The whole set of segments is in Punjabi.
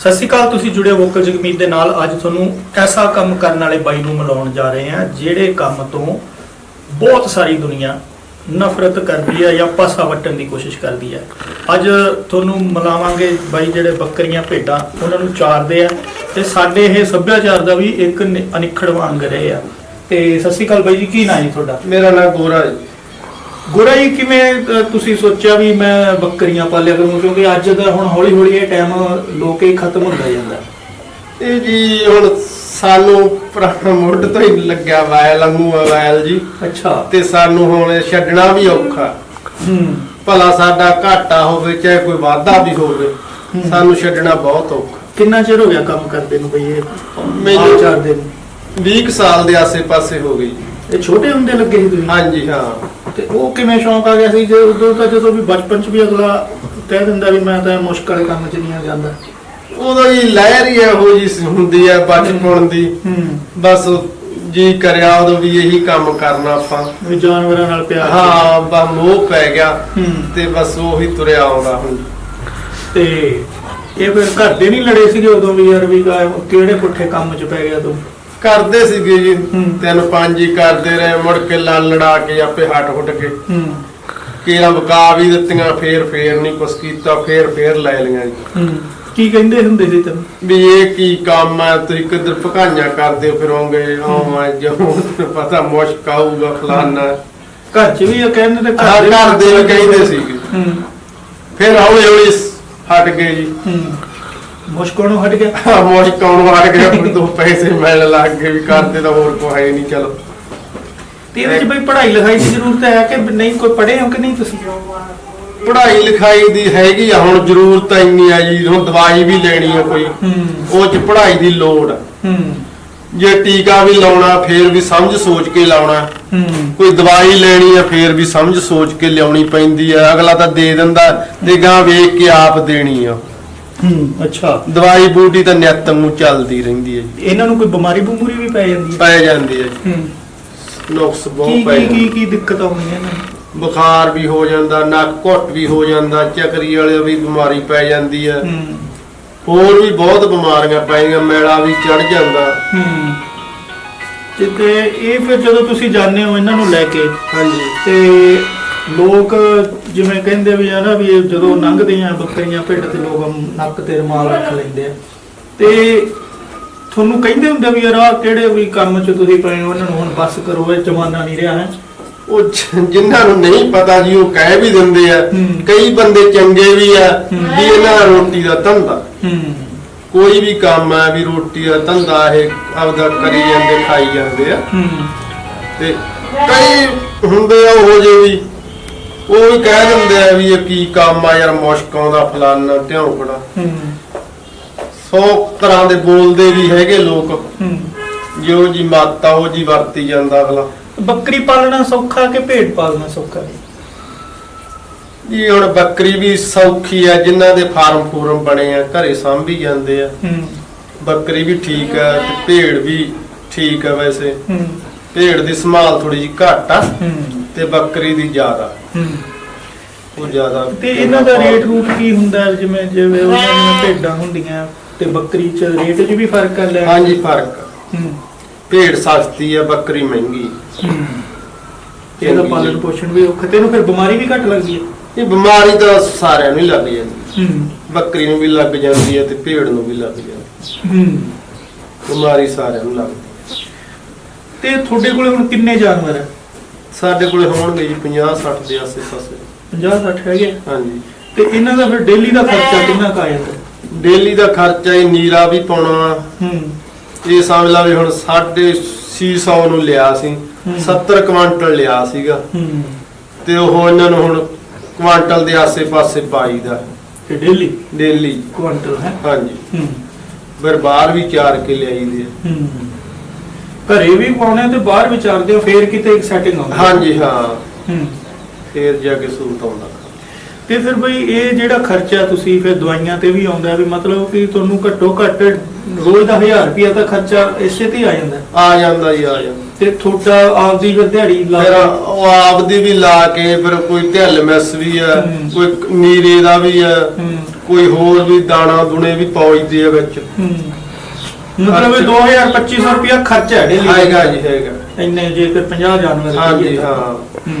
ਸਤਿ ਸ਼੍ਰੀ ਅਕਾਲ, ਤੁਸੀਂ ਜੁੜੇ ਵੋਕਲ ਜਗਮੀਤ ਦੇ ਨਾਲ। ਅੱਜ ਤੁਹਾਨੂੰ ਐਸਾ ਕੰਮ ਕਰਨ ਵਾਲੇ ਬਾਈ ਨੂੰ ਮਿਲਾਉਣ ਜਾ ਰਹੇ ਹਾਂ, ਜਿਹੜੇ ਕੰਮ ਤੋਂ ਬਹੁਤ ਸਾਰੀ ਦੁਨੀਆ ਨਫ਼ਰਤ ਕਰਦੀ ਹੈ ਜਾਂ ਪਾਸਾ ਵੱਟਣ ਦੀ ਕੋਸ਼ਿਸ਼ ਕਰਦੀ ਹੈ। ਅੱਜ ਤੁਹਾਨੂੰ ਮਿਲਾਵਾਂਗੇ ਬਾਈ ਜਿਹੜੇ ਬੱਕਰੀਆਂ ਭੇਡਾਂ, ਉਹਨਾਂ ਨੂੰ ਚਾਰਦੇ ਆ ਤੇ ਸਾਡੇ ਇਹ ਸੱਭਿਆਚਾਰ ਦਾ ਵੀ ਇੱਕ ਨਿ- ਅਨਿੱਖੜਵਾਂ ਅੰਗ ਰਹੇ ਆ। ਤੇ ਸਤਿ ਸ਼੍ਰੀ ਅਕਾਲ ਬਾਈ ਜੀ, ਕੀ ਨਾਂ ਜੀ ਤੁਹਾਡਾ? ਮੇਰਾ ਨਾਮ ਗੋਰਾ ਜੀ। ਗੁਰਾ ਜੀ ਕਿਵੇਂ ਅ, ਤੁਸੀਂ ਸੋਚਿਆ ਵੀ ਮੈਂ ਬੱਕਰੀਆਂ ਪਾਲਿਆ ਕਰੂੰ? ਕਿਉਂਕਿ ਅੱਜ ਦਾ ਹੁਣ ਹੌਲੀ ਹੌਲੀ ਇਹ ਟਾਈਮ ਲੋਕ ਹੀ ਖਤਮ ਹੁੰਦਾ ਜਾਂਦਾ। ਇਹ ਜੀ ਹੁਣ ਸਾਨੂੰ ਪੁਰਾਣਾ ਮੁੱਢ ਤੋਂ ਹੀ ਲੱਗਿਆ ਵਾਇਲ ਵਾਂਗੂ ਆ ਵਾਇਲ ਜੀ। ਅੱਛਾ। ਤੇ ਸਾਨੂੰ ਹੁਣ ਇਹ ਛੱਡਣਾ ਵੀ ਔਖਾ। ਹੂੰ। ਭਲਾ ਸਾਡਾ ਘਾਟਾ ਹੋਵੇ ਚਾਹੇ ਕੋਈ ਵਾਧਾ ਵੀ ਹੋਵੇ। ਸਾਨੂੰ ਛੱਡਣਾ ਬਹੁਤ ਔਖਾ। ਕਿੰਨਾ ਚਿਰ ਹੋ ਗਿਆ ਕੰਮ ਕਰਦੇ ਨੂੰ ਬਈ ਇਹ ਮੈਨੂੰ- ਚਾਰ ਦਿਨ? 20 ਕੁ ਸਾਲ ਦੇ ਆਸੇ-ਪਾਸੇ ਹੋ ਗਈ ਇਹ ਛੋਟੇ ਹੁੰਦੇ ਲੱਗੇ ਸੀ ਤੁਸੀਂ? ਹਾਂਜੀ ਹਾਂ। ਤੇ ਉਹ ਕਿਵੇਂ ਸ਼ੌਂਕ ਆ ਗਿਆ ਸੀ? ਜੇ ਉਦੋਂ ਤਾਂ ਜਦੋਂ ਵੀ ਬਚਪਨ ਚ ਵੀ ਅਗਲਾ ਕਹਿ ਦਿੰਦਾ ਵੀ ਮੈਂ ਤਾਂ ਮੁਸ਼ਕਲ ਕੰਮ ਚ ਨਹੀਂ ਜਾਂਦਾ। ਉਦੋਂ ਹੀ ਲਹਿਰ ਹੀ ਇਹੋ ਜੀ ਹੁੰਦੀ ਹੈ ਬਚਪਨ ਦੀ। ਬਸ ਜੀ ਕਰਿਆ ਉਦੋਂ ਵੀ ਇਹੀ ਕੰਮ ਕਰਨਾ ਆਪਾਂ। ਵੀ ਜਾਨਵਰਾਂ ਨਾਲ ਪਿਆਰ। ਹਾਂ ਬਾ ਮੋਹ ਪੈ ਗਿਆ ਤੇ ਬਸ ਉਹੀ ਤੁਰਿਆ ਆਉਂਦਾ ਹੁਣ। ਤੇ ਇਹ ਫਿਰ ਘਰ ਦੇ ਨਹੀਂ ਲੜੇ ਸੀਗੇ ਉਦੋਂ ਵੀ ਯਾਰ ਵੀ ਕਿਹੜੇ ਪੁੱਠੇ ਕੰਮ ਚ ਪੈ ਗਿਆ ਤੂੰ? ਕਰਦੇ ਸੀਗੇ ਜੀ। ਹੂੰ। ਤਿੰਨ ਪੰਜ ਹੀ ਕਰਦੇ ਰਹੇ ਮੁੜ ਕੇ ਲੜ ਲੜਾ ਕੇ ਆਪੇ ਹਟ ਹੁੱਟ ਕੇ। ਹੂੰ। ਕੀਰਾਂ ਬਕਾ ਵੀ ਦਿੱਤੀਆਂ ਫੇਰ ਫੇਰ ਨਹੀਂ ਕੁਛ ਕੀਤਾ ਫੇਰ ਫੇਰ ਲੈ ਲਈਆਂ ਜੀ। ਹੂੰ। ਕੀ ਕਹਿੰਦੇ ਹੁੰਦੇ ਸੀ ਤੈਨੂੰ? ਵੀ ਇਹ ਕੀ ਕੰਮ ਆ ਤੁਸੀਂ ਕਿੱਧਰ ਭਕਾਈਆਂ ਕਰਦੇ ਫਿਰੋਂਗੇ? ਆਵਾਂ ਜੋ ਪਤਾ ਮੁਸ਼ਕ ਆਊਗਾ ਫਲਾਨਾ। ਘਰ ਚ ਵੀ ਇਹ ਕਹਿੰਦੇ ਤੇ ਘਰ ਦੇ ਵੀ ਕਹਿੰਦੇ ਹੂੰ। ਫਿਰ ਹੌਲੀ ਹੌਲੀ ਹਟ ਗਏ ਜੀ। ਹੂੰ। ਮੁਸ਼ਕਲ ਨੂੰ ਹਟ ਗਿਆ? ਆਹ ਮੁਸ਼ਕ ਆਉਣ ਹਟ ਗਿਆ? ਫਿਰ ਦੋ ਪੈਸੇ ਮਿਲਣ ਲੱਗ ਗਏ ਵੀ ਕਰਦੇ ਤਾਂ ਹੋਰ ਕੋ ਹੈ ਨਹੀਂ ਚਲੋ। ਤੇ ਇਹਦੇ ਚ ਬਈ ਪੜ੍ਹਾਈ ਲਿਖਾਈ ਦੀ ਜ਼ਰੂਰਤ ਹੈ ਕਿ ਨਹੀਂ? ਕੋਈ ਪੜ੍ਹੇ ਹੋ ਕਿ ਨਹੀਂ ਤੁਸੀਂ? ਪੜ੍ਹਾਈ ਲਿਖਾਈ ਦੀ ਹੈਗੀ ਆ ਹੁਣ ਜ਼ਰੂਰਤ ਇੰਨੀ ਆ ਜੀ ਹੁਣ ਦਵਾਈ ਵੀ ਲੈਣੀ ਆ ਕੋਈ। ਉਹ ਚ ਪੜ੍ਹਾਈ ਦੀ ਲੋੜ ਆ। ਹੂੰ। ਜੇ ਟੀਕਾ ਵੀ ਲਾਉਣਾ ਫੇਰ ਵੀ ਸਮਝ ਸੋਚ ਕੇ ਲਾਉਣਾ। ਹੂੰ। ਕੋਈ ਦਵਾਈ ਲੈਣੀ ਆ ਫੇਰ ਵੀ ਸਮਝ ਸੋਚ ਕੇ ਲਿਆਉਣੀ ਪੈਂਦੀ ਆ। ਅਗਲਾ ਤਾਂ ਦੇ ਦਿੰਦਾ ਤੇ ਗਾਂ ਵੇਖ ਕੇ ਆਪ ਦੇਣੀ ਆ। ਹੂੰ ਅੱਛਾ। ਦਵਾਈ ਬੂਟੀ ਤਾਂ ਨਿੱਤ ਨੂੰ ਚੱਲਦੀ ਰਹਿੰਦੀ ਹੈ ਜੀ। ਇਹਨਾਂ ਨੂੰ ਕੋਈ ਬਿਮਾਰੀ ਬਮੂਰੀ ਵੀ ਪੈ ਜਾਂਦੀ ਹੈ? ਪੈ ਜਾਂਦੀ ਹੈ ਜੀ। ਹੂੰ। ਨੁਕਸ ਕੀ ਬਹੁਤ ਪੈ ਕੀ ਕੀ ਜਾਂਦੇ। ਕੀ ਦਿੱਕਤ ਆਉਂਦੀ ਹੈ ਇਹਨਾਂ ਨੂੰ? ਬੁਖਾਰ ਵੀ ਹੋ ਜਾਂਦਾ ਨੱਕ ਘੁੱਟ ਵੀ ਹੋ ਜਾਂਦਾ ਚੱਕਰੀ ਵਾਲੇ ਵੀ ਬਿਮਾਰੀ ਪੈ ਜਾਂਦੀ ਆ ਹੂੰ। ਹੋਰ ਵੀ ਬਹੁਤ ਬਿਮਾਰੀਆਂ ਪੈਂਦੀਆਂ ਮੈਲਾ ਵੀ ਚੜ ਜਾਂਦਾ। ਹੂੰ। ਤੇ ਤੇ ਇਹ ਫਿਰ ਜਦੋਂ ਤੁਸੀਂ ਜਾਂਦੇ ਹੋ ਇਹਨਾਂ ਨੂੰ ਲੈ ਕੇ ਹਾਂਜੀ। ਤੇ ਲੋਕ ਜਿਵੇਂ ਕਹਿੰਦੇ ਵੀ ਆ ਨਾ ਵੀ ਇਹ ਜਦੋਂ ਲੰਘਦੇ ਆ ਬੱਕਰੀਆਂ ਪਿੰਡ ਤੇ ਲੋਕ ਨੱਕ ਤੇ ਰਮਾਲ ਰੱਖ ਲੈਂਦੇ ਆ। ਤੇ ਤੁਹਾਨੂੰ ਕਹਿੰਦੇ ਹੁੰਦੇ ਵੀ ਯਾਰ ਆਹ ਕਿਹੜੇ ਵੀ ਕੰਮ 'ਚ ਤੁਸੀਂ ਪਏ ਹੋ ਉਹਨਾਂ ਨੂੰ ਹੁਣ ਬਸ ਕਰੋ ਇਹ ਜ਼ਮਾਨਾ ਨਹੀਂ ਰਿਹਾ ਹੈ। ਉਹ ਜ- ਜਿਨ੍ਹਾਂ ਨੂੰ ਨਹੀਂ ਪਤਾ ਜੀ ਉਹ ਕਹਿ ਵੀ ਦਿੰਦੇ ਆ। ਹੂੰ। ਕਈ ਬੰਦੇ ਚੰਗੇ ਵੀ ਆ। ਵੀ ਇਹਨਾਂ ਰੋਟੀ ਦਾ ਧੰਦਾ। ਹੂੰ। ਕੋਈ ਵੀ ਕੰਮ ਆ ਵੀ ਰੋਟੀ ਦਾ ਧੰਦਾ ਇਹ ਆਪਦਾ ਕਰੀ ਜਾਂਦੇ ਖਾਈ ਜਾਂਦੇ ਆ। ਹੂੰ। ਤੇ ਕਈ ਹੁੰਦੇ ਆ ਉਹ ਜੇ ਵੀ ਉਹ ਵੀ ਕਹਿ ਦਿੰਦੇ ਆ ਵੀ ਇਹ ਕੀ ਕੰਮ ਆ ਯਾਰ ਮੁਸ਼ਕ ਆਉਂਦਾ ਫਲਾਨਾ ਢਿਉਂਕੜਾ ਹੂੰ। ਸੌ ਤਰ੍ਹਾਂ ਦੇ ਬੋਲਦੇ ਵੀ ਹੈਗੇ ਲੋਕ। ਜੋ ਜੀ ਮਾਤਾ ਉਹ ਜੀ ਵਰਤੀ ਜਾਂਦਾ ਅਗਲਾ। ਬੱਕਰੀ ਪਾਲਣਾ ਸੌਖਾ ਕਿ ਭੇਡ ਪਾਲਣਾ ਸੌਖਾ? ਜੀ ਹੁਣ ਬੱਕਰੀ ਵੀ ਸੌਖੀ ਆ ਜਿਨ੍ਹਾਂ ਦੇ ਫਾਰਮ ਫੂਰਮ ਬਣੇ ਆ ਘਰੇ ਸਾਂਭੀ ਜਾਂਦੇ ਆ। ਬੱਕਰੀ ਵੀ ਠੀਕ ਆ ਤੇ ਭੇਡ ਵੀ ਠੀਕ ਆ ਵੈਸੇ। ਭੇਡ ਦੀ ਸੰਭਾਲ ਥੋੜੀ ਜੀ ਘੱਟ ਆ। ਤੇ ਬੱਕਰੀ ਦੀ ਜ਼ਿਆਦਾ। ਹੂੰ। ਉਹ ਜ਼ਿਆਦਾ ਤੇ ਇਹਨਾਂ ਦਾ ਰੇਟ ਰੂਟ ਕੀ ਹੁੰਦਾ ਹੈ? ਜਿਵੇਂ ਜਿਵੇਂ ਉਹਨਾਂ ਦੀਆਂ ਭੇਡਾਂ ਹੁੰਦੀਆਂ ਤੇ ਬੱਕਰੀ ਚ ਰੇਟ 'ਚ ਵੀ ਫ਼ਰਕ ਆ ਲੈ? ਹਾਂਜੀ ਫ਼ਰਕ। ਹੂੰ। ਭੇਡ ਸਸਤੀ ਆ ਬੱਕਰੀ ਮਹਿੰਗੀ। ਹੂੰ। ਤੇ ਇਹਦਾ ਪਾਲਣ ਪੋਸ਼ਣ ਵੀ ਔਖਾ। ਤੈਨੂੰ ਫਿਰ ਬਿਮਾਰੀ ਵੀ ਘੱਟ ਲੱਗਦੀ ਹੈ? ਇਹ ਬਿਮਾਰੀ ਤਾਂ ਸਾਰਿਆਂ ਨੂੰ ਹੀ ਲੱਗ ਜਾਂਦੀ ਹੂੰ। ਬੱਕਰੀ ਨੂੰ ਵੀ ਲੱਗ ਜਾਂਦੀ ਹੈ ਤੇ ਭੇਡ ਨੂੰ ਵੀ ਲੱਗ ਜਾਂਦੀ ਹੂੰ। ਬਿਮਾਰੀ ਸਾਰਿਆਂ ਨੂੰ ਲੱਗਦੀ ਤੇ ਤੁਹਾਡੇ ਕੋਲੇ ਹੁਣ ਕਿੰਨੇ ਜਾਨਵਰ ਹੈ? ਸਾਡੇ ਕੋਲੇ ਹੋਣਗੇ ਜੀ 50 60 ਦੇ ਆਸੇ ਪਾਸੇ। 50 60 ਹੈਗੇ? ਆ। ਹਾਂਜੀ। ਤੇ ਇਹਨਾਂ ਦਾ ਫਿਰ ਡੇਲੀ ਦਾ ਖਰਚਾ ਕਿੰਨਾ ਕੁ ਆ ਜਾਂਦਾ? ਡੇਲੀ ਦਾ ਖਰਚਾ ਹੀ ਨੀਰਾ ਵੀ ਪਾਉਣਾ। ਹੂੰ। ਇਹ ਸਮਝ ਲਾ ਵੀ ਹੁਣ 650 ਨੂੰ ਲਿਆ ਸੀ ਹੂੰ। 70 ਕੁਆਂਟਲ ਲਿਆ ਸੀਗਾ। ਹੂੰ। ਤੇ ਉਹ ਇਹਨਾਂ ਨੂੰ ਹੁਣ ਕੁਆਂਟਲ ਦੇ ਆਸੇ ਪਾਸੇ ਪਾਈਦਾ ਤੇ ਡੇਲੀ ਡੇਲੀ ਕੁਆਂਟਲ ਹੈ? ਹਾਂਜੀ। ਹੂੰ। ਫਿਰ ਬਾਹਰ ਵੀ ਚਾਰ ਕੇ ਲਿਆਈਦੇ ਆ। ਹੂੰ। ਘਰੇ ਵੀ ਪਾਉਣੇ ਆ ਤੇ ਬਾਹਰ ਵਿਚਾਰਦੇ ਹੋ ਫੇਰ ਕਿਤੇ ਇੱਕ ਸੈਟਿੰਗ ਆਉਂਦੀ। ਹਾਂਜੀ ਹਾਂ। ਹੂੰ। ਫੇਰ ਜਾ ਕੇ ਸੂਤ ਆਉਂਦਾ ਤੇ ਫਿਰ ਬਈ ਇਹ ਜਿਹੜਾ ਖਰਚਾ ਤੁਸੀਂ ਫਿਰ ਦਵਾਈਆਂ ਤੇ ਵੀ ਆਉਂਦਾ ਵੀ ਮਤਲਬ ਕਿ ਤੁਹਾਨੂੰ ਘੱਟੋ ਘੱਟ ਰੋਜ਼ ਦਾ 1000 ਰੁਪਿਆ ਤਾਂ ਖਰਚਾ ਇਸੇ ਤੇ ਹੀ ਆ ਜਾਂਦਾ। ਆ ਜਾਂਦਾ ਜੀ ਆ ਜਾਂਦਾ। ਤੇ ਤੁਹਾਡਾ ਆਪਦੀ ਫਿਰ ਦਿਹਾੜੀ ਲਾ ਫਿਰ ਉਹ ਆਪਦੀ ਵੀ ਲਾ ਕੇ ਫਿਰ ਕੋਈ ਢਿੱਲ ਮਿਸ ਵੀ ਆ ਹੂੰ। ਕੋਈ ਨੀਰੇ ਦਾ ਵੀ ਆ ਹੂੰ। ਕੋਈ ਹੋਰ ਵੀ ਦਾਣਾ ਦੁਣੇ ਵੀ ਪੌਜਦੇ ਆ ਵਿੱਚ। ਹੂੰ। ਮਤਲਬ ਇਹ 2000 2500 ਰੁਪਿਆ ਖਰਚਾ ਹੈ ਡੇਲੀ ਹੈਗਾ ਜੀ ਹੈਗਾ। ਇੰਨੇ ਜੇਕਰ 50 ਜਾਨਵਰ ਰੱਖੀਏ ਤਾਂ। ਹਾਂ। ਹੂੰ।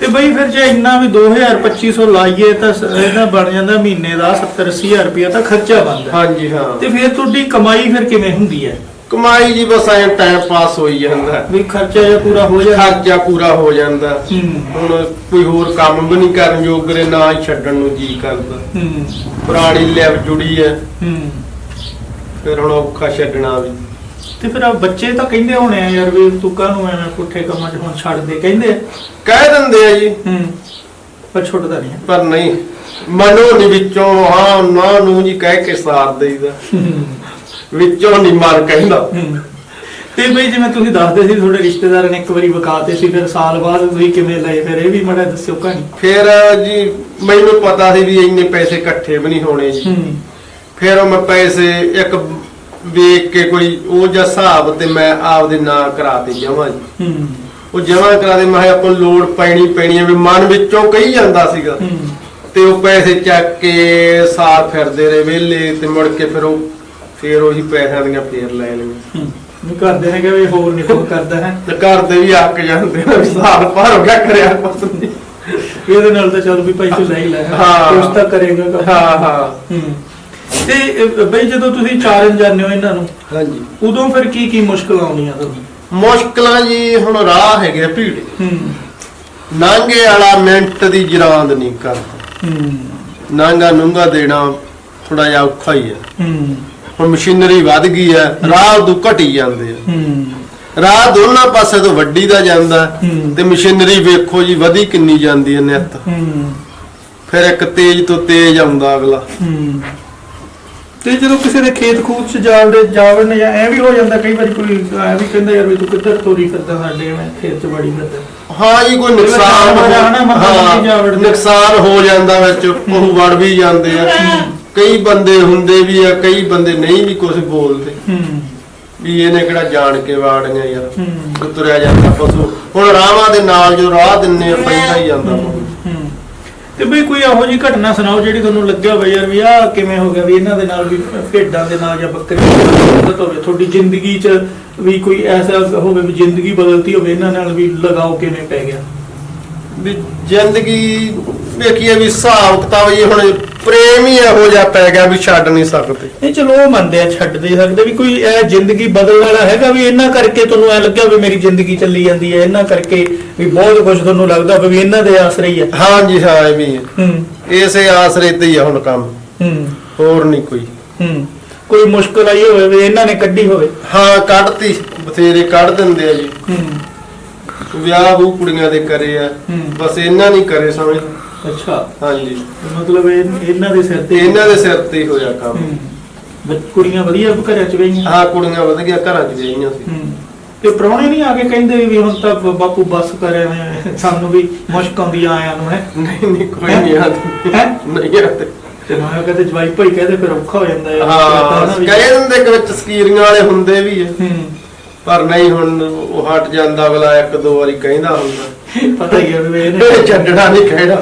ਤੇ ਬਈ ਫਿਰ ਜੇ ਇੰਨਾ ਵੀ 2000 2500 ਲਾਈਏ ਤਾਂ ਇਹਦਾ ਬਣ ਜਾਂਦਾ ਮਹੀਨੇ ਦਾ 70 80000 ਰੁਪਿਆ ਤਾਂ ਖਰਚਾ ਬਣਦਾ। ਹਾਂਜੀ ਹਾਂ। ਤੇ ਫਿਰ ਤੁਹਾਡੀ ਕਮਾਈ ਫਿਰ ਕਿਵੇਂ ਹੁੰਦੀ ਹੈ? ਕਮਾਈ ਜੀ ਬਸ ਐ ਟਾਈਮ ਪਾਸ ਹੋਈ ਜਾਂਦਾ। ਵੀ ਖਰਚਾ ਜਾਂ ਪੂਰਾ ਹੋ ਜਾਂਦਾ। ਖਰਚਾ ਪੂਰਾ ਹੋ ਜਾਂਦਾ। ਹੂੰ। ਹੁਣ ਕੋਈ ਹੋਰ ਕੰਮ ਵੀ ਨਹੀਂ ਕਰਨ ਯੋਗਰੇ ਨਾ ਹੀ ਛੱਡਣ ਨੂੰ ਜੀ ਕਰਦਾ। ਹੂੰ। ਪੁਰਾਣੀ ਲੈਬ ਜੁੜੀ ਹੈ। ਹੂੰ। ਫਿਰ ਹੁਣ ਔਖਾ ਛੱਡਣਾ ਵੀ। ਤੇ ਫਿਰ ਆ ਬੱਚੇ ਤਾਂ ਕਹਿੰਦੇ ਹੋਣੇ ਆ ਯਾਰ ਵੀ ਤੂੰ ਕਾਹਨੂੰ ਐਵੇਂ ਪੁੱਠੇ ਕੰਮਾਂ 'ਚ ਹੁਣ ਛੱਡ ਦੇ ਕਹਿੰਦੇ ਆ। ਕਹਿ ਦਿੰਦੇ ਆ ਜੀ। ਹੂੰ ਪਰ ਛੁੱਟਦਾ ਨਹੀਂ। ਪਰ ਨਹੀਂ ਮਨੋਂ ਨਹੀਂ ਵਿੱਚੋਂ ਹਾਂ ਨਾ ਨੂੰ ਜੀ ਕਹਿ ਕੇ ਸਾਰ ਦੇਈਦਾ। ਵਿੱਚੋਂ ਨਹੀਂ ਮਨ ਕਹਿੰਦਾ। ਹੂੰ। ਤੇ ਬਈ ਜਿਵੇਂ ਤੁਸੀਂ ਦੱਸਦੇ ਸੀ ਤੁਹਾਡੇ ਰਿਸ਼ਤੇਦਾਰ ਨੇ ਇੱਕ ਵਾਰੀ ਵਕਾਤੇ ਸੀ ਫਿਰ ਸਾਲ ਬਾਅਦ ਤੁਸੀਂ ਕਿਵੇਂ ਲਏ ਫਿਰ ਇਹ ਵੀ ਮੜਾ ਦੱਸਿਓ ਕਹਾਣੀ। ਫਿਰ ਜੀ ਮੈਨੂੰ ਪਤਾ ਸੀ ਵੀ ਇੰਨੇ ਪੈਸੇ ਇਕੱਠੇ ਵੀ ਨਹੀਂ ਹੋਣੇ ਜੀ। ਹੂੰ। ਫਿਰ ਉਹ ਮੈਂ ਪੈਸੇ ਇੱਕ ਵੇਖ ਕੇ ਕੋਈ ਉਹ ਜਿਹਾ ਹਿਸਾਬ ਤੇ ਮੈਂ ਆਪਦੇ ਨਾਂ ਕਰਾ ਤੇ ਜਮਾਂ ਜੀ। ਹੂੰ। ਉਹ ਜਮਾਂ ਕਰਾ ਦੇ ਮੈਂ ਆਪਾਂ ਨੂੰ ਲੋੜ ਪੈਣੀ ਪੈਣੀ ਹੈ ਵੀ ਮਨ ਵਿੱਚੋਂ ਕਹੀ ਜਾਂਦਾ ਸੀਗਾ। ਤੇ ਉਹ ਪੈਸੇ ਚੱਕ ਕੇ ਸਾਰ ਫਿਰਦੇ ਰਹੇ ਵਿਹਲੇ ਤੇ ਮੁੜ ਕੇ ਫਿਰ ਉਹ ਫਿਰ ਉਹੀ ਪੈਸਿਆਂ ਦੀਆਂ ਫੇਰ ਲੈ ਲਈਆਂ। ਹੂੰ। ਵੀ ਕਰਦੇ ਨੇ ਕਿ ਵੀ ਹੋਰ ਨਹੀਂ ਕੋਈ ਕਰਦਾ ਹੈ। ਤੇ ਘਰ ਦੇ ਵੀ ਅੱਕ ਜਾਂਦੇ ਨੇ ਸਾਲ ਭਰ ਹੋ ਗਿਆ ਕਰਿਆ ਕੁਛ ਨਹੀਂ ਇਹਦੇ ਨਾਲ ਤਾਂ ਚੱਲ ਵੀ ਭਾਈ ਤੂੰ ਲੈ ਹੀ ਲੈ। ਹਾਂ। ਕੁਛ ਤਾਂ ਕਰੇਗਾ। ਹਾਂ ਹਾਂ। ਹੂੰ। ਤੇ ਬਈ ਜਦੋਂ ਤੁਸੀਂ ਚਾਰਨ ਜਾਂਦੇ ਹੋ ਇਹਨਾਂ ਨੂੰ ਹਾਂਜੀ। ਉਦੋਂ ਫਿਰ ਕੀ ਕੀ ਮੁਸ਼ਕਲਾਂ ਆਉਂਦੀਆਂ ਤੁਹਾਨੂੰ? ਮੁਸ਼ਕਲਾਂ ਜੀ ਹੁਣ ਰਾਹ ਹੈਗੇ ਭੀੜ। ਹੂੰ। ਨਾਂਗੇ ਵਾਲਾ ਮਿੰਟ ਦੀ ਜਰਾਂਦ ਨਹੀਂ ਕਰਦਾ। ਹੂੰ। ਨਾਂਗਾ ਨੂੰਗਾ ਦੇਣਾ ਥੋੜਾ ਜਿਹਾ ਔਖਾ ਹੀ ਹੈ ਹੂੰ। ਹੁਣ ਮਸ਼ੀਨਰੀ ਵੱਧ ਗਈ ਹੈ। ਰਾਹ ਉਦੋਂ ਘਟੀ ਜਾਂਦੇ ਆ। ਹੂੰ। ਰਾਹ ਦੋਨਾਂ ਪਾਸੇ ਤੋਂ ਵੱਡੀ ਦਾ ਜਾਂਦਾ ਹੂੰ। ਤੇ ਮਸ਼ੀਨਰੀ ਵੇਖੋ ਜੀ ਵਧੀ ਕਿੰਨੀ ਜਾਂਦੀ ਹੈ ਨਿੱਤ। ਹੂੰ। ਫਿਰ ਇੱਕ ਤੇਜ਼ ਤੋਂ ਤੇਜ਼ ਆਉਂਦਾ ਅਗਲਾ। ਹੂੰ। ਤੇ ਜਦੋਂ ਕਿਸੇ ਦੇ ਖੇਤ ਖੂਤ ਚ ਜਾਵੜੇ ਜਾਵੜਨ ਜਾਂ ਐ ਵੀ ਹੋ ਜਾਂਦਾ ਕਈ ਵਾਰੀ ਕੋਈ ਐ ਵੀ ਕਹਿੰਦਾ ਯਾਰ ਵੀ ਤੂੰ ਕਿੱਧਰ ਤੋਰੀ ਫਿਰਦਾ ਸਾਡੇ ਐਵੇਂ ਖੇਤ ਚ ਬੜੀ ਫਿਰਦਾ? ਹਾਂ ਜੀ ਕੋਈ ਨੁਕਸਾਨ ਹੋ। ਨੁਕਸਾਨ ਹੋ ਜਾਂਦਾ ਵਿੱਚ ਉਹ ਵੜ ਵੀ ਜਾਂਦੇ ਆ। ਕਈ ਬੰਦੇ ਹੁੰਦੇ ਵੀ ਆ ਕਈ ਬੰਦੇ ਨਹੀਂ ਵੀ ਕੁਝ ਬੋਲਦੇ। ਵੀ ਇਹਨੇ ਕਿਹੜਾ ਜਾਣ ਕੇ ਵਾੜੀਆਂ ਯਾਰ ਤੁਰਿਆ ਜਾਂਦਾ ਪਸ਼ੂ। ਹੁਣ ਰਾਵਾਂ ਦੇ ਨਾਲ ਜੋ ਰਾਹ ਦਿੰਨੇ ਆ ਪੈਂਦਾ ਹੀ ਜਾਂਦਾ। ਤੇ ਬਈ ਕੋਈ ਇਹੋ ਜੀ ਘਟਨਾ ਸੁਣਾਓ ਜਿਹੜੀ ਤੁਹਾਨੂੰ ਲੱਗਿਆ ਹੋਵੇ ਯਾਰ ਵੀ ਆਹ ਕਿਵੇਂ ਹੋ ਗਿਆ, ਵੀ ਇਹਨਾਂ ਦੇ ਨਾਲ ਵੀ ਭੇਡਾਂ ਦੇ ਨਾਲ ਜਾਂ ਬੱਕਰੀਆਂ ਦੇ ਨਾਲ ਮਦਦ ਹੋਵੇ, ਤੁਹਾਡੀ ਜ਼ਿੰਦਗੀ 'ਚ ਵੀ ਕੋਈ ਐਸਾ ਹੋਵੇ ਵੀ ਜ਼ਿੰਦਗੀ ਬਦਲਤੀ ਹੋਵੇ, ਇਹਨਾਂ ਨਾਲ ਵੀ ਲਗਾਓ ਕਿਵੇਂ ਪੈ ਗਿਆ? ਵੀ ਜ਼ਿੰਦਗੀ ਵੇਖੀਏ ਵੀ ਹਿਸਾਬ ਕਿਤਾਬ ਇਹ ਹੁਣ ਪ੍ਰੇਮ ਹੀ ਇਹੋ ਜਿਹਾ ਪੈ ਗਿਆ ਵੀ ਛੱਡ ਨਹੀਂ ਸਕਦੇ। ਨਹੀਂ ਚਲੋ ਉਹ ਮੰਨਦੇ ਆ ਛੱਡ ਦੇ ਸਕਦੇ ਵੀ ਕੋਈ ਇਹ ਜ਼ਿੰਦਗੀ ਬਦਲਣ ਵਾਲਾ ਹੈਗਾ ਵੀ ਇਹਨਾਂ ਕਰਕੇ ਤੁਹਾਨੂੰ ਐ ਲੱਗਿਆ ਵੀ ਮੇਰੀ ਜ਼ਿੰਦਗੀ ਚੱਲੀ ਜਾਂਦੀ ਹੈ ਇਹਨਾਂ ਕਰਕੇ ਵੀ ਬਹੁਤ ਕੁਝ ਤੁਹਾਨੂੰ ਲੱਗਦਾ ਵੀ ਇਹਨਾਂ ਦੇ ਆਸਰੇ ਹੀ ਹੈ। ਹਾਂਜੀ ਹਾਂ ਐਵੇਂ ਹੀ ਹੈ। ਹੂੰ। ਇਸੇ ਆਸਰੇ ਤੇ ਹੀ ਆ ਹੁਣ ਕੰਮ। ਹੂੰ। ਹੋਰ ਨਹੀਂ ਕੋਈ। ਹੂੰ। ਕੋਈ ਮੁਸ਼ਕਲ ਆਈ ਹੋਵੇ ਵੀ ਇਹਨਾਂ ਨੇ ਕੱਢੀ ਹੋਵੇ। ਹਾਂ ਕੱਢਤੀ ਬਥੇਰੇ ਕੱਢ ਦਿੰਦੇ ਆ ਜੀ। ਹੂੰ। ਵਿਆਹ ਉਹ ਕੁੜੀਆਂ ਦੇ ਕਰੇ ਆ। ਹੂੰ। ਬਸ ਇਹਨਾਂ ਨਹੀਂ ਕਰੇ ਸਮਝ ਅੱਛਾ। ਹਾਂਜੀ। ਮਤਲਬ ਇਹ ਇਹਨਾਂ ਦੇ ਸਿਰ ਤੇ ਇਹਨਾਂ ਦੇ ਸਿਰ ਤੇ ਹੀ ਹੋਇਆ ਕੰਮ। ਹੂੰ। ਬੱਚ- ਕੁੜੀਆਂ ਵਧੀਆ ਘਰਾਂ ਚ ਗਈਆਂ? ਹਾਂ ਕੁੜੀਆਂ ਵਧ ਗਿਆ ਘਰਾਂ 'ਚ ਗਈਆਂ ਸੀ। ਹੂੰ। ਤੇ ਪ੍ਰਾਹੁਣੇ ਨਹੀਂ ਆ ਕੇ ਕਹਿੰਦੇ ਵੀ ਹੁਣ ਤਾਂ ਬ- ਬਾਪੂ ਬੱਸ ਕਰੇ ਨੇ ਸਾਨੂੰ ਵੀ ਮੁਸ਼ਕ ਆਉਂਦੀ ਆ ਆਇਆਂ ਨੂੰ ਹੈ? ਨਹੀਂ ਨਹੀਂ ਕੋਈ ਨਹੀਂ ਆਉਂਦੀ ਹੈ? ਨਹੀਂ ਆਉਂਦੇ ਤੇ। ਮੈਂ ਕਹਿੰਦੇ ਜਵਾਈ ਭਾਈ ਕਹਿੰਦੇ ਫਿਰ ਔਖਾ ਹੋ ਜਾਂਦਾ ਹੈ। ਹਾਂ ਕਹੇ ਦਿੰਦੇ ਕਿ ਵਿੱਚ ਸਕੀਰੀਆਂ ਵਾਲੇ ਹੁੰਦੇ ਵੀ ਆ। ਹੂੰ। ਪਰ ਨਹੀਂ ਹੁਣ ਉਹ ਹਟ ਜਾਂਦਾ ਅਗਲਾ ਇੱਕ ਦੋ ਵਾਰੀ ਕਹਿੰਦਾ ਹੁੰਦਾ। ਪਤਾ ਹੀ ਵੀ ਇਹ ਛੱਡਣਾ ਨਹੀਂ ਕਹਿਣਾ।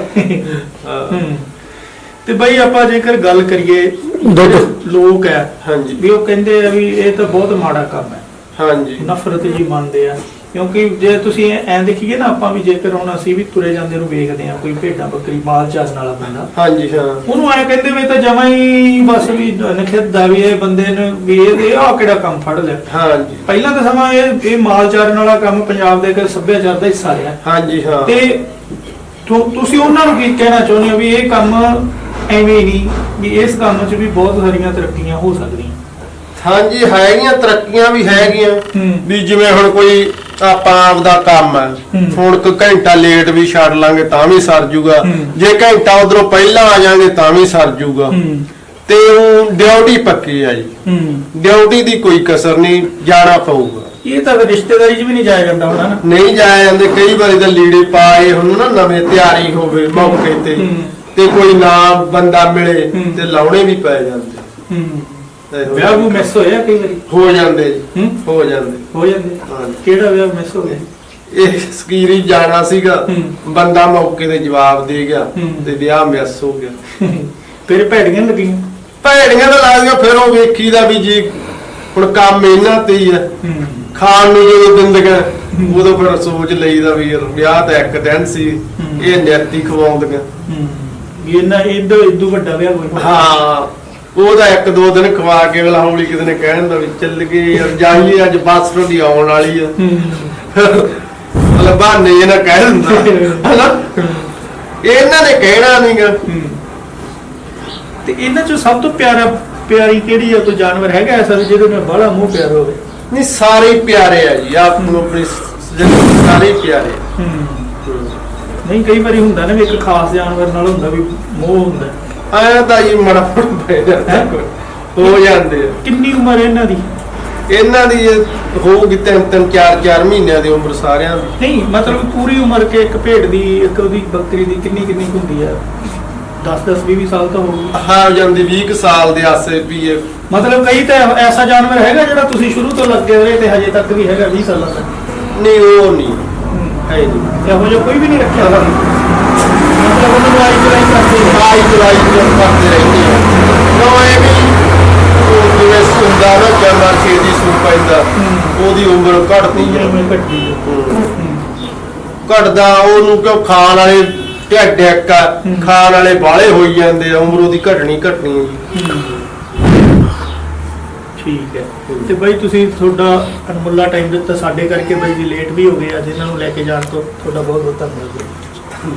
ਤੇ ਬਈ ਆਪਾਂ ਜੇਕਰ ਗੱਲ ਕਰੀਏ ਦੁੱਧ। ਲੋਕ ਹੈ ਹਾਂਜੀ। ਵੀ ਉਹ ਕਹਿੰਦੇ ਆ ਵੀ ਇਹ ਤਾਂ ਬਹੁਤ ਮਾੜਾ ਕੰਮ ਹੈ। ਹਾਂਜੀ। ਨਫ਼ਰਤ ਜੀ ਮੰਨਦੇ ਆ। ਕਿਉਂਕਿ ਜੇ ਤੁਸੀਂ ਐ ਦੇਖੀਏ ਨਾ ਆਪਾਂ ਵੀ ਜੇਕਰ ਹੁਣ ਅਸੀਂ ਵੀ ਤੁਰੇ ਜਾਂਦੇ ਨੂੰ ਵੇਖਦੇ ਆ ਕੋਈ ਭੇਡਾਂ ਬੱਕਰੀ ਮਾਲ ਚਾਰਨ ਵਾਲਾ ਬੰਦਾ ਹਾਂਜੀ ਹਾਂ। ਉਹਨੂੰ ਐ ਕਹਿੰਦੇ ਵੀ ਤਾਂ ਜਮਾਂ ਹੀ ਬਸ ਵੀ ਨਖਿੱਦਾ ਵੀ ਇਹ ਬੰਦੇ ਨੇ ਵੀ ਇਹ ਆਹ ਕਿਹੜਾ ਕੰਮ ਫੜ ਲਿਆ। ਹਾਂਜੀ। ਪਹਿਲਾਂ ਤਾਂ ਸਮਾਂ ਇਹ ਇਹ ਮਾਲ ਚਾਰਨ ਵਾਲਾ ਕੰਮ ਪੰਜਾਬ ਦੇ ਇੱਕ ਸੱਭਿਆਚਾਰ ਦਾ ਹਿੱਸਾ ਰਿਹਾ। ਹਾਂਜੀ ਹਾਂ। ਤੇ ਤੁਸੀਂ ਉਹਨਾਂ ਨੂੰ ਕੀ ਕਹਿਣਾ ਚਾਹੁੰਦੇ ਹੋ ਵੀ ਇਹ ਕੰਮ ਐਵੇਂ ਨਹੀਂ ਵੀ ਇਸ ਕੰਮ 'ਚ ਵੀ ਬਹੁਤ ਸਾਰੀਆਂ ਤਰੱਕੀਆਂ ਹੋ ਸਕਦੀਆਂ? ਹਾਂਜੀ ਹੈਗੀਆਂ ਤਰੱਕੀਆਂ ਵੀ ਹੈਗੀਆਂ। ਵੀ ਜਿਵੇਂ ਹੁਣ ਕੋਈ ਆਪਾਂ ਆਪਦਾ ਕੰਮ ਹੈ। ਹੁਣ ਕੋਈ ਘੰਟਾ ਲੇਟ ਵੀ ਛੱਡ ਲਾਂਗੇ ਤਾਂ ਵੀ ਸਰ ਜੂਗਾ। ਜੇ ਘੰਟਾ ਉਧਰੋਂ ਪਹਿਲਾਂ ਆ ਜਾਾਂਗੇ ਤਾਂ ਵੀ ਸਰ ਜੂਗਾ। ਤੇ ਉਹ ਡਿਊਟੀ ਪੱਕੀ ਆ ਜੀ। ਡਿਊਟੀ ਦੀ ਕੋਈ ਕਸਰ ਨਹੀਂ ਜਾਣਾ ਪਊਗਾ। ਇਹ ਤਾਂ ਰਿਸ਼ਤੇਦਾਰੀ 'ਚ ਵੀ ਨਹੀਂ ਜਾਇਆ ਜਾਂਦਾ ਹੋਣਾ ਨਾ। ਨਹੀਂ ਜਾਇਆ ਜਾਂਦੇ ਕਈ ਵਾਰੀ ਤਾਂ ਲੀੜੇ ਪਾਏ ਹੁਣ ਨਾ ਨਵੇਂ ਤਿਆਰੀ ਹੋਵੇ ਮੌਕੇ ਤੇ। ਤੇ ਕੋਈ ਨਾ ਬੰਦਾ ਮਿਲੇ। ਤੇ ਲਾਉਣੇ ਵੀ ਪੈ ਜਾਂਦੇ। ਵਿਆਹ ਨੂੰ ਮਿਸ ਹੋਇਆ ਕਈ ਵਾਰੀ? ਹੋ ਜਾਂਦੇ ਜੀ ਹੂੰ? ਹੋ ਜਾਂਦੇ। ਹੋ ਜਾਂਦੇ? ਹਾਂਜੀ। ਕਿਹੜਾ ਵਿਆਹ ਮਿਸ ਹੋ ਗਿਆ? ਇਹ ਸਕੀਰੀ ਜਾਣਾ ਸੀਗਾ ਹੂੰ। ਬੰਦਾ ਮੌਕੇ ਤੇ ਜਵਾਬ ਦੇ ਗਿਆ ਹੂੰ। ਤੇ ਵਿਆਹ ਮਿਸ ਹੋ ਗਿਆ। ਫਿਰ ਭੈੜੀਆਂ ਲੱਗੀਆਂ? ਭੈੜੀਆਂ ਤਾਂ ਲੱਗਦੀਆਂ ਫਿਰ ਉਹ ਵੇਖੀਦਾ ਵੀ ਜੀ ਹੁਣ ਕੰਮ ਇਹਨਾਂ ਤੇ ਹੀ ਆ। ਹੂੰ। ਖਾਣ ਨੂੰ ਜਦੋਂ ਦਿੰਦੀਆਂ ਉਦੋਂ ਫਿਰ ਸੋਚ ਲਈਦਾ ਵੀ ਯਾਰ ਵਿਆਹ ਤਾਂ ਇੱਕ ਦਿਨ ਸੀ ਹੂੰ। ਇਹ ਨਿਆਤੀ ਖਵਾਉਂਦੀਆਂ। ਹੂੰ। ਵੀ ਇਹਨਾਂ ਇਦੋਂ ਇਦੋਂ ਵੱਡਾ ਵਿਆਹ ਕੋਈ। ਹਾਂ। ਉਹਦਾ ਇੱਕ ਦੋ ਦਿਨ ਖਵਾ ਕੇ ਅਗਲਾ ਹੌਲੀ ਕਿਤੇ ਨੇ ਕਹਿਣ ਦਾ ਵੀ ਚੱਲ ਗਏ ਯਾਰ ਜਾਈਏ ਅੱਜ ਬੱਸ ਤੁਹਾਡੀ ਆਉਣ ਵਾਲੀ ਆ। ਮਤਲਬ ਬਹਾਨੇ ਇਹਨਾਂ ਕਹਿ ਦਿੰਦਾ। ਹਨਾ? ਇਹਨਾਂ ਨੇ ਕਹਿਣਾ ਨਹੀਂਗਾ। ਤੇ ਇਹਨਾਂ ਚੋਂ ਸਭ ਤੋਂ ਪਿਆਰਾ ਪਿਆਰੀ ਕਿਹੜੀ ਆ ਕੋਈ ਜਾਨਵਰ ਹੈਗਾ ਐਸਾ ਵੀ ਜਿਹਦੇ ਨਾਲ ਬੜਾ ਮੋਹ ਪਿਆਰ ਹੋਵੇ? ਨਹੀਂ ਸਾਰੇ ਹੀ ਪਿਆਰੇ ਆ ਜੀ। ਆਪ ਨੂੰ ਆਪਣੀ ਜ਼ਿੰਦਗੀ ਸਾਰੇ ਹੀ ਪਿਆਰੇ ਆ। ਹੂੰ। ਨਹੀਂ ਕਈ ਵਾਰੀ ਹੁੰਦਾ ਨਾ ਵੀ ਇੱਕ ਖਾਸ ਜਾਨਵਰ ਨਾਲ ਹੁੰਦਾ ਵੀ ਮੋਹ ਹੁੰਦਾ। ਐਂ ਤਾਂ ਜੀ ਮੜਾ ਫੜ ਪੈ ਜਾਂਦਾ ਹੈਂ? ਕੋਈ। ਹੋ ਜਾਂਦੇ ਆ। ਕਿੰਨੀ ਉਮਰ ਹੈ ਇਹਨਾਂ ਦੀ? ਇਹਨਾਂ ਦੀ ਇਹ ਹੋਊਗੀ ਤਿੰਨ ਤਿੰਨ ਚਾਰ ਚਾਰ ਮਹੀਨਿਆਂ ਦੀ ਉਮਰ ਸਾਰਿਆਂ ਦੀ। ਨਹੀਂ ਮਤਲਬ ਪੂਰੀ ਉਮਰ ਕੇ ਇੱਕ ਭੇਡ ਦੀ ਇੱਕ ਉਹਦੀ ਬੱਕਰੀ ਦੀ ਕਿੰਨੀ ਕਿੰਨੀ ਕੁ ਹੁੰਦੀ ਆ? 10 10 20 ਸਾਲ ਤਾਂ ਹੋਊਗੀ ਹਾਂ ਜਾਂਦੀ 20 ਕੁ ਸਾਲ ਦੇ ਆਸੇ ਵੀ ਇਹ। ਮਤਲਬ ਕਈ ਤਾਂ ਐਸਾ ਜਾਨਵਰ ਹੈਗਾ ਜਿਹੜਾ ਤੁਸੀਂ ਸ਼ੁਰੂ ਤੋਂ ਲੱਗੇ ਰਹੇ ਤੇ ਹਜੇ ਤੱਕ ਵੀ ਹੈਗਾ 20 ਸਾਲਾਂ ਤੱਕ? ਨਹੀਂ ਉਹ ਨਹੀਂ। ਹੈ। ਜੀ ਇਹੋ ਜਿਹਾ ਕੋਈ ਵੀ ਨਹੀਂ ਰੱਖਿਆ ਹੋਇਆ। ਮਤਲਬ ਉਹਨੂੰ ਆਈ ਚਲਾਈ ਕਰਦੇ ਆ। ਆਈ ਚਲਾਈ ਜੋ ਕਰਦੇ ਰਹਿੰਦੇ ਆ ਕਿਉਂ ਇਹ ਵੀ ਉਹ ਜਿਵੇਂ ਸੁੰਦਾ ਨਾ ਜਮਾ ਛੇਦੀ ਸੁਣ ਪੈਂਦਾ ਉਹਦੀ ਉਮਰ ਘਟਦੀ ਆ ਘਟਦਾ ਉਹਨੂੰ ਕਿਉਂ? ਖਾਣ ਵਾਲੇ ਢਿੱਡ ਇੱਕ ਖਾਣ ਵਾਲੇ ਬਾਲੇ ਹੋਈ ਜਾਂਦੇ ਆ। ਉਮਰ ਉਹਦੀ ਘਟਣੀ ਘਟਣੀ ਆ ਜੀ। ਠੀਕ ਹੈ। ਤੇ ਬਾਈ ਤੁਸੀਂ ਤੁਹਾਡਾ ਅਨਮੁੱਲਾ ਟਾਈਮ ਦਿੱਤਾ ਸਾਡੇ ਕਰਕੇ ਬਾਈ ਜੀ ਲੇਟ ਵੀ ਹੋ ਗਏ ਅੱਜ ਇਹਨਾਂ ਨੂੰ ਲੈ ਕੇ ਜਾਣ ਤੋਂ ਤੁਹਾਡਾ ਬਹੁਤ ਬਹੁਤ ਧੰਨਵਾਦ।